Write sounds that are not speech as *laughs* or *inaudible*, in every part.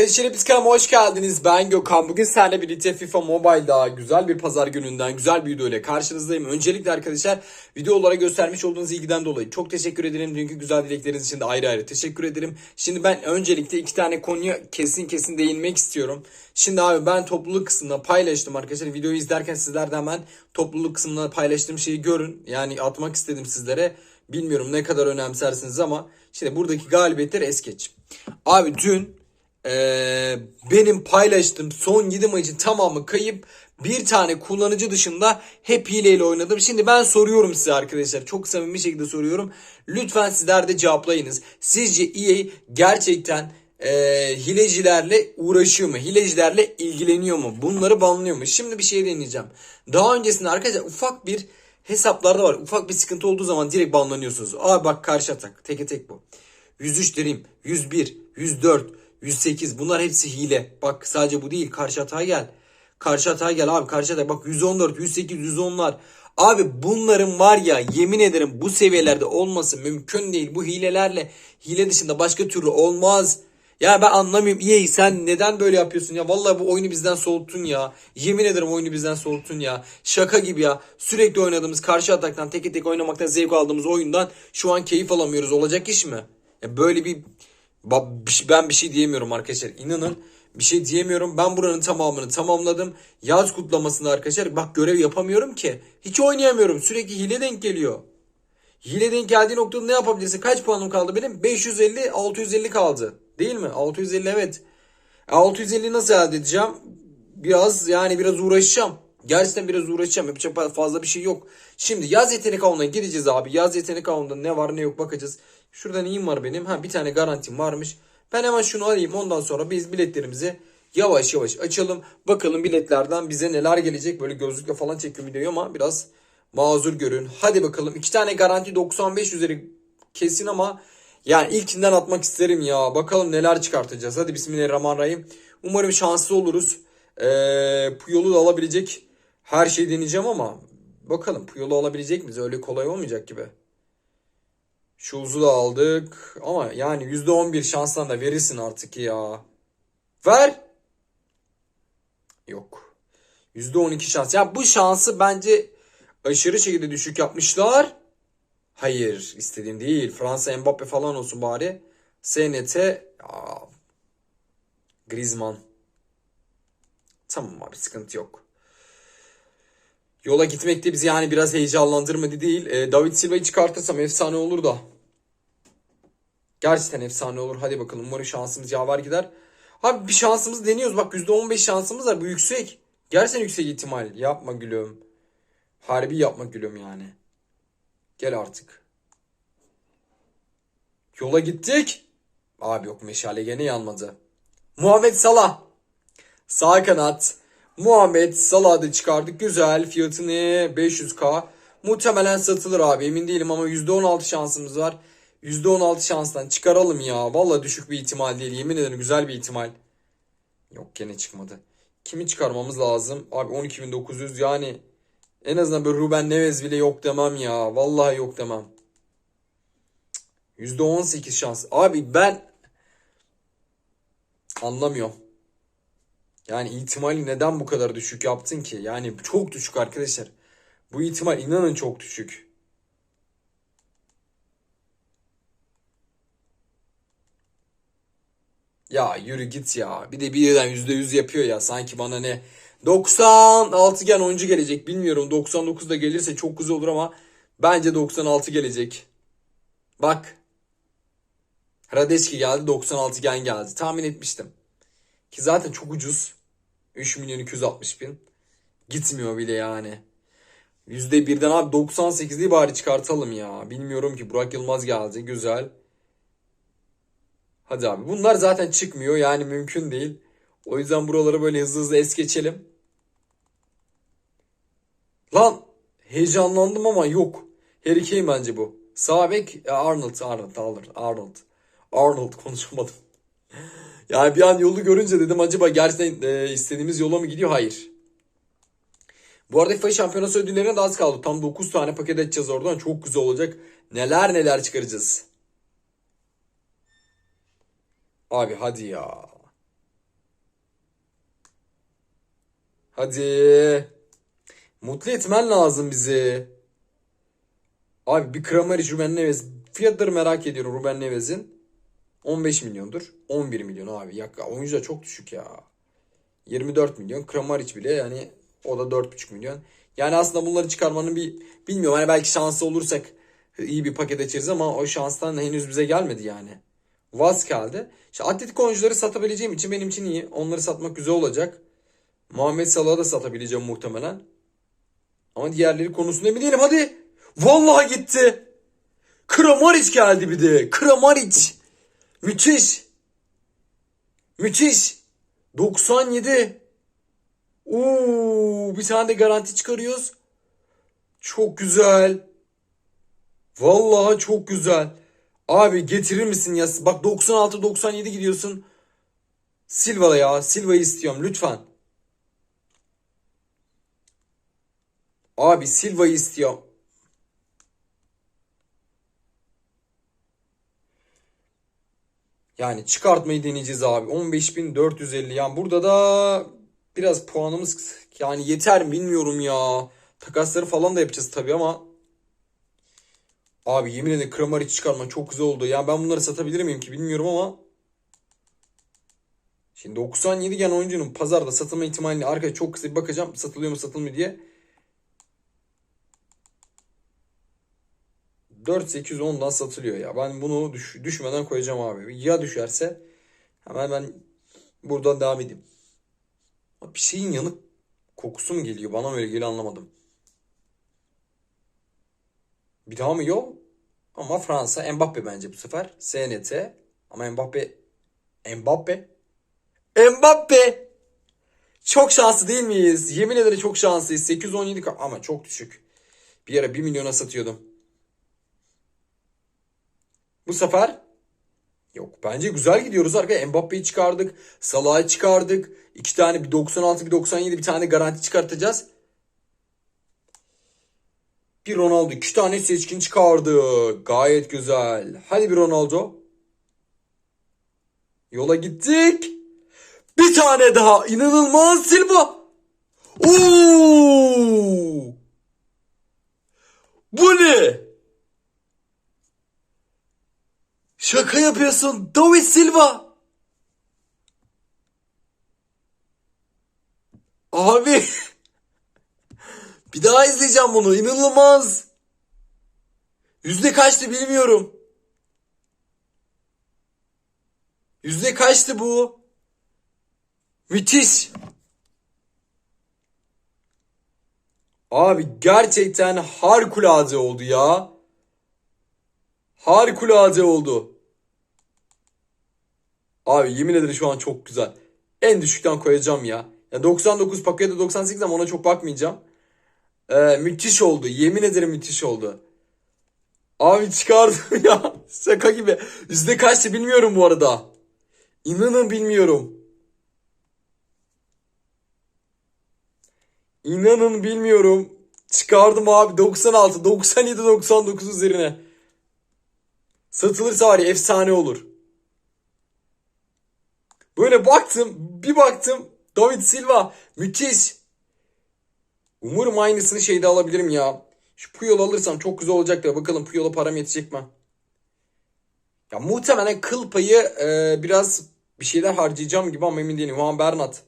Hepiniz kanalıma hoş geldiniz. Ben Gökhan. Bugün seninle birlikte FIFA Mobile'da güzel bir pazar gününden güzel bir video ile karşınızdayım. Öncelikle arkadaşlar videolara göstermiş olduğunuz ilgiden dolayı çok teşekkür ederim. Dünkü güzel dilekleriniz için de ayrı ayrı teşekkür ederim. Şimdi ben öncelikle iki tane konuya kesin kesin değinmek istiyorum. Şimdi abi ben topluluk kısmında paylaştım arkadaşlar. Videoyu izlerken sizler de hemen topluluk kısmında paylaştığım şeyi görün. Yani atmak istedim sizlere. Bilmiyorum ne kadar önemsersiniz ama şimdi buradaki galibiyetler es geç. Abi dün ee, benim paylaştığım son 7 maçın tamamı kayıp bir tane kullanıcı dışında hep hileyle oynadım. Şimdi ben soruyorum size arkadaşlar. Çok samimi şekilde soruyorum. Lütfen sizler de cevaplayınız. Sizce EA gerçekten e, hilecilerle uğraşıyor mu? Hilecilerle ilgileniyor mu? Bunları banlıyor mu? Şimdi bir şey deneyeceğim. Daha öncesinde arkadaşlar ufak bir hesaplarda var. Ufak bir sıkıntı olduğu zaman direkt banlanıyorsunuz. Aa bak karşı atak. Teke tek bu. 103 derim. 101, 104, 108 bunlar hepsi hile. Bak sadece bu değil. Karşı hata gel. Karşı hata gel abi. Karşı hata bak 114, 108, 110'lar. Abi bunların var ya yemin ederim bu seviyelerde olması mümkün değil. Bu hilelerle hile dışında başka türlü olmaz. Ya ben anlamıyorum. İyi sen neden böyle yapıyorsun ya? Vallahi bu oyunu bizden soğuttun ya. Yemin ederim oyunu bizden soğuttun ya. Şaka gibi ya. Sürekli oynadığımız karşı ataktan tek tek oynamaktan zevk aldığımız oyundan şu an keyif alamıyoruz. Olacak iş mi? Ya böyle bir ben bir şey diyemiyorum arkadaşlar. İnanın bir şey diyemiyorum. Ben buranın tamamını tamamladım. Yaz kutlamasında arkadaşlar bak görev yapamıyorum ki. Hiç oynayamıyorum. Sürekli hile denk geliyor. Hile denk geldiği noktada ne yapabilirsin? Kaç puanım kaldı benim? 550 650 kaldı. Değil mi? 650 evet. 650 nasıl elde edeceğim? Biraz yani biraz uğraşacağım. Gerçekten biraz uğraşacağım. Yapacak fazla bir şey yok. Şimdi yaz yetenek avına gideceğiz abi. Yaz yetenek avında ne var ne yok bakacağız. Şurada neyim var benim? Ha bir tane garantim varmış. Ben hemen şunu alayım. Ondan sonra biz biletlerimizi yavaş yavaş açalım. Bakalım biletlerden bize neler gelecek. Böyle gözlükle falan çekiyorum videoyu ama biraz mazur görün. Hadi bakalım. iki tane garanti 95 üzeri kesin ama yani ilkinden atmak isterim ya. Bakalım neler çıkartacağız. Hadi bismillahirrahmanirrahim. Umarım şanslı oluruz. Ee, Puyol'u da alabilecek her şeyi deneyeceğim ama bakalım Puyol'u alabilecek miyiz? Öyle kolay olmayacak gibi. Şulz'u da aldık. Ama yani %11 şanstan da verirsin artık ya. Ver. Yok. %12 şans. Ya bu şansı bence aşırı şekilde düşük yapmışlar. Hayır istediğim değil. Fransa Mbappe falan olsun bari. SNT aa, Griezmann. Tamam abi sıkıntı yok. Yola gitmek de bizi yani biraz heyecanlandırmadı değil. Ee, David Silva'yı çıkartırsam efsane olur da. Gerçekten efsane olur. Hadi bakalım umarım şansımız yaver gider. Abi bir şansımız deniyoruz. Bak %15 şansımız var. Bu yüksek. Gerçekten yüksek ihtimal. Yapma gülüm. Harbi yapma gülüm yani. Gel artık. Yola gittik. Abi yok meşale gene yanmadı. Muhammed Salah. Sağ kanat. Muhammed Salah'ı çıkardık. Güzel. Fiyatı ne? 500k. Muhtemelen satılır abi. Emin değilim ama %16 şansımız var. %16 şanstan çıkaralım ya. Valla düşük bir ihtimal değil. Yemin ederim güzel bir ihtimal. Yok gene çıkmadı. Kimi çıkarmamız lazım? Abi 12.900 yani en azından böyle Ruben Neves bile yok demem ya. Vallahi yok demem. Cık, %18 şans. Abi ben anlamıyorum. Yani ihtimali neden bu kadar düşük yaptın ki? Yani çok düşük arkadaşlar. Bu ihtimal inanın çok düşük. Ya yürü git ya. Bir de birden %100 yapıyor ya. Sanki bana ne 96 gen oyuncu gelecek. Bilmiyorum 99 da gelirse çok güzel olur ama bence 96 gelecek. Bak. Radeski geldi 96 gen geldi. Tahmin etmiştim. Ki zaten çok ucuz. 3 milyon 260 bin. Gitmiyor bile yani. %1'den abi 98'liği bari çıkartalım ya. Bilmiyorum ki Burak Yılmaz geldi. Güzel. Hadi abi. Bunlar zaten çıkmıyor. Yani mümkün değil. O yüzden buraları böyle hızlı hızlı es geçelim. Lan heyecanlandım ama yok. Harry Kane bence bu. Sağ bek e, Arnold. Arnold alır. Arnold. Arnold konuşamadım. *laughs* Yani bir an yolu görünce dedim acaba gerçekten e, istediğimiz yola mı gidiyor? Hayır. Bu arada FIFA Şampiyonası ödüllerine de az kaldı. Tam 9 tane paket edeceğiz oradan. Çok güzel olacak. Neler neler çıkaracağız. Abi hadi ya. Hadi. Mutlu etmen lazım bizi. Abi bir Kramaric Ruben Neves. Fiyatları merak ediyorum Ruben Neves'in. 15 milyondur. 11 milyon abi. Yakka oyuncu da çok düşük ya. 24 milyon. Kramaric bile yani o da 4,5 milyon. Yani aslında bunları çıkarmanın bir bilmiyorum. Hani belki şansı olursak iyi bir paket açarız ama o şanstan henüz bize gelmedi yani. Vaz geldi. İşte atletik oyuncuları satabileceğim için benim için iyi. Onları satmak güzel olacak. Muhammed Salah'ı da satabileceğim muhtemelen. Ama diğerleri konusunda emin değilim. Hadi. Vallahi gitti. Kramaric geldi bir de. Kramaric. Müthiş. Müthiş. 97. Oo, bir tane de garanti çıkarıyoruz. Çok güzel. Vallahi çok güzel. Abi getirir misin ya? Bak 96-97 gidiyorsun. Silva ya. Silva'yı istiyorum lütfen. Abi Silva'yı istiyorum. Yani çıkartmayı deneyeceğiz abi. 15.450 yani burada da biraz puanımız yani yeter mi bilmiyorum ya. Takasları falan da yapacağız tabii ama Abi yemin ederim Kramaric çıkarman çok güzel oldu. Yani ben bunları satabilir miyim ki bilmiyorum ama Şimdi 97 gen oyuncunun pazarda satılma ihtimalini arkaya çok kısa bir bakacağım. Satılıyor mu satılmıyor diye. 4810'dan satılıyor ya. Ben bunu düş, düşmeden koyacağım abi. Ya düşerse hemen ben buradan devam edeyim. Bir şeyin yanık kokusu mu geliyor? Bana öyle geliyor anlamadım. Bir daha mı yok? Ama Fransa Mbappe bence bu sefer. SNT. Ama Mbappe Mbappe Mbappe çok şanslı değil miyiz? Yemin ederim çok şanslıyız. 817 ka- ama çok düşük. Bir ara 1 milyona satıyordum. Bu sefer yok. Bence güzel gidiyoruz arkadaşlar. Mbappe'yi çıkardık. Salah'ı çıkardık. İki tane bir 96 bir 97 bir tane garanti çıkartacağız. Bir Ronaldo. iki tane seçkin çıkardı. Gayet güzel. Hadi bir Ronaldo. Yola gittik. Bir tane daha. İnanılmaz Silva. Oo! Bu ne? Şaka yapıyorsun. David Silva. Abi. *laughs* Bir daha izleyeceğim bunu. İnanılmaz. Yüzde kaçtı bilmiyorum. Yüzde kaçtı bu? Müthiş. Abi gerçekten harikulade oldu ya. Harikulade oldu. Abi yemin ederim şu an çok güzel. En düşükten koyacağım ya. Ya 99 pakette 98 ama ona çok bakmayacağım. Ee, müthiş oldu. Yemin ederim müthiş oldu. Abi çıkardım *laughs* ya. Şaka gibi. Yüzde kaçtı bilmiyorum bu arada. İnanın bilmiyorum. İnanın bilmiyorum. Çıkardım abi 96, 97, 99 üzerine. Satılırsa var ya efsane olur. Böyle baktım, bir baktım. David Silva müthiş. Umarım aynısını şeyde alabilirim ya. Şu Puyol alırsam çok güzel olacak da bakalım Puyol'a param yetecek mi? Ya muhtemelen kıl payı e, biraz bir şeyler harcayacağım gibi ama emin değilim. Juan Bernat.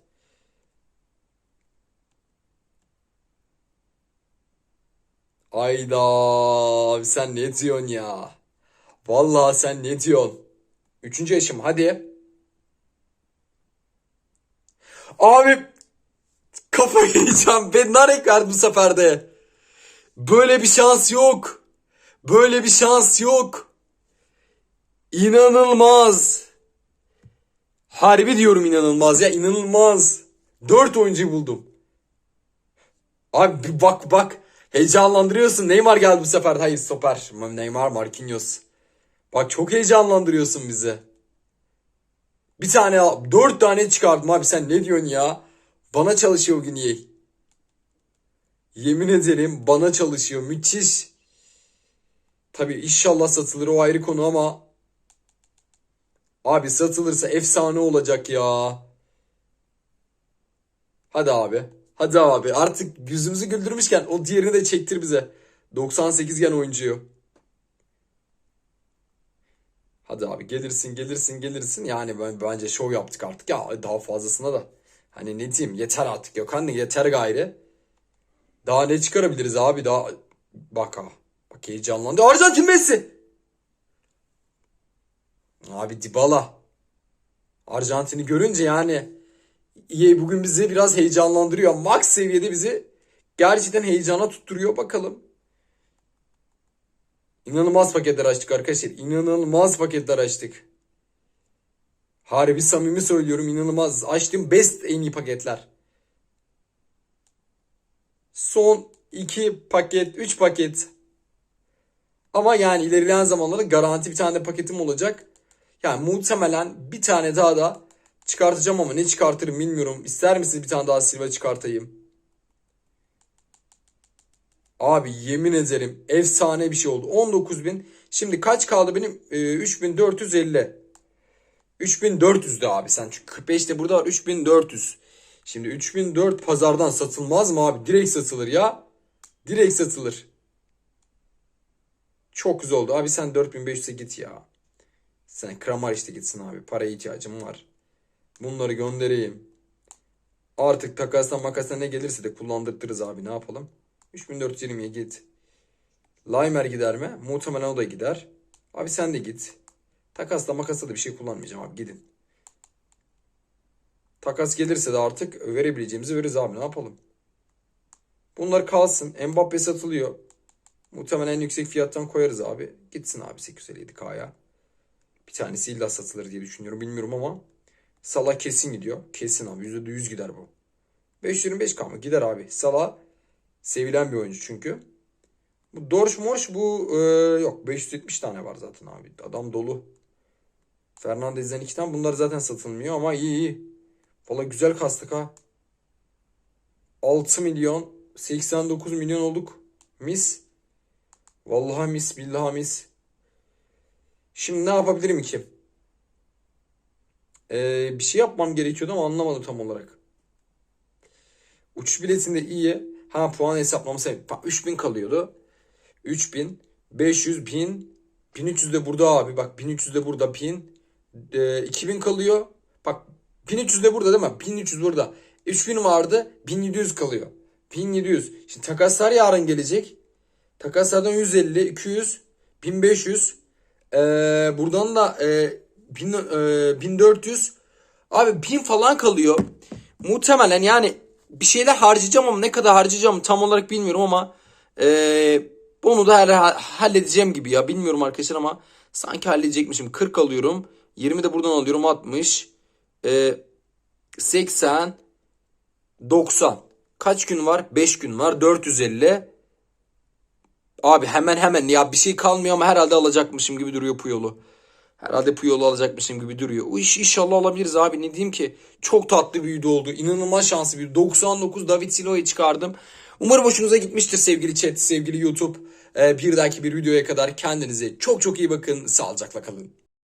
Ayda abi sen ne diyorsun ya? Vallahi sen ne diyorsun? Üçüncü yaşım hadi. Abi kafayı yiyeceğim. Ben narek verdi bu sefer de. Böyle bir şans yok. Böyle bir şans yok. İnanılmaz. Harbi diyorum inanılmaz ya inanılmaz. Dört oyuncuyu buldum. Abi bak bak. Heyecanlandırıyorsun. Neymar geldi bu sefer. Hayır stoper. Neymar Marquinhos. Bak çok heyecanlandırıyorsun bizi. Bir tane dört tane çıkardım abi sen ne diyorsun ya? Bana çalışıyor bugün iyi. Yemin ederim bana çalışıyor. Müthiş. Tabii inşallah satılır o ayrı konu ama abi satılırsa efsane olacak ya. Hadi abi. Hadi abi artık yüzümüzü güldürmüşken o diğerini de çektir bize. 98 gen oyuncuyu. Hadi abi gelirsin gelirsin gelirsin. Yani ben, bence şov yaptık artık ya daha fazlasına da. Hani ne diyeyim yeter artık anne yeter gayrı. Daha ne çıkarabiliriz abi daha. Bak ha. Bak heyecanlandı. Arjantin Messi. Abi Dybala. Arjantin'i görünce yani EA bugün bizi biraz heyecanlandırıyor. Max seviyede bizi gerçekten heyecana tutturuyor bakalım. İnanılmaz paketler açtık arkadaşlar. İnanılmaz paketler açtık. Harbi samimi söylüyorum inanılmaz. Açtığım best en iyi paketler. Son 2 paket, 3 paket. Ama yani ilerleyen zamanlarda garanti bir tane de paketim olacak. Yani muhtemelen bir tane daha da çıkartacağım ama ne çıkartırım bilmiyorum. İster misiniz bir tane daha Silva çıkartayım? Abi yemin ederim efsane bir şey oldu. 19.000. Şimdi kaç kaldı benim? Ee, 3450. 3400'de abi sen çünkü 45 de burada var 3400. Şimdi 3004 pazardan satılmaz mı abi? Direkt satılır ya. Direkt satılır. Çok güzel oldu. Abi sen 4500'e git ya. Sen Kramar işte gitsin abi. Paraya ihtiyacım var. Bunları göndereyim. Artık takasla makasla ne gelirse de kullandırtırız abi. Ne yapalım? 3420'ye git. Limer gider mi? Muhtemelen o da gider. Abi sen de git. Takasla makasla da bir şey kullanmayacağım abi. Gidin. Takas gelirse de artık verebileceğimizi veririz abi. Ne yapalım? Bunlar kalsın. Mbappe satılıyor. Muhtemelen en yüksek fiyattan koyarız abi. Gitsin abi 857K'ya. Bir tanesi illa satılır diye düşünüyorum. Bilmiyorum ama Salah kesin gidiyor. Kesin abi. %100 gider bu. 525K mı? Gider abi. Salah sevilen bir oyuncu çünkü. Bu Dorş Morş bu e, yok 570 tane var zaten abi. Adam dolu. Fernandez'den iki tane. Bunlar zaten satılmıyor ama iyi iyi. Valla güzel kastık ha. 6 milyon 89 milyon olduk. Mis. Vallahi mis billahi mis. Şimdi ne yapabilirim ki? Ee, bir şey yapmam gerekiyordu ama anlamadım tam olarak. Uçuş biletinde iyi. Ha puan hesaplaması. 3000 kalıyordu. 3000, 500, 1000, 1300 de burada abi. Bak 1300 de burada 1000. Ee, 2000 kalıyor. Bak 1300 de burada değil mi? 1300 burada. 3000 vardı. 1700 kalıyor. 1700. Şimdi takaslar yarın gelecek. Takaslardan 150, 200, 1500. Ee, buradan da e, 1000, e, 1400. Abi 1000 falan kalıyor. Muhtemelen yani bir şeyler harcayacağım ama ne kadar harcayacağım tam olarak bilmiyorum ama e, bunu da halledeceğim gibi ya. Bilmiyorum arkadaşlar ama sanki halledecekmişim. 40 alıyorum. 20 de buradan alıyorum 60. E, 80 90. Kaç gün var? 5 gün var. 450. Abi hemen hemen ya bir şey kalmıyor ama herhalde alacakmışım gibi duruyor Puyol'u. Herhalde Puyol'u alacakmışım gibi duruyor. O iş inşallah alabiliriz abi. Ne diyeyim ki? Çok tatlı video oldu. İnanılmaz şanslı bir 99 David Silva'yı çıkardım. Umarım hoşunuza gitmiştir sevgili chat, sevgili YouTube. Ee, bir dahaki bir videoya kadar kendinize çok çok iyi bakın. Sağlıcakla kalın.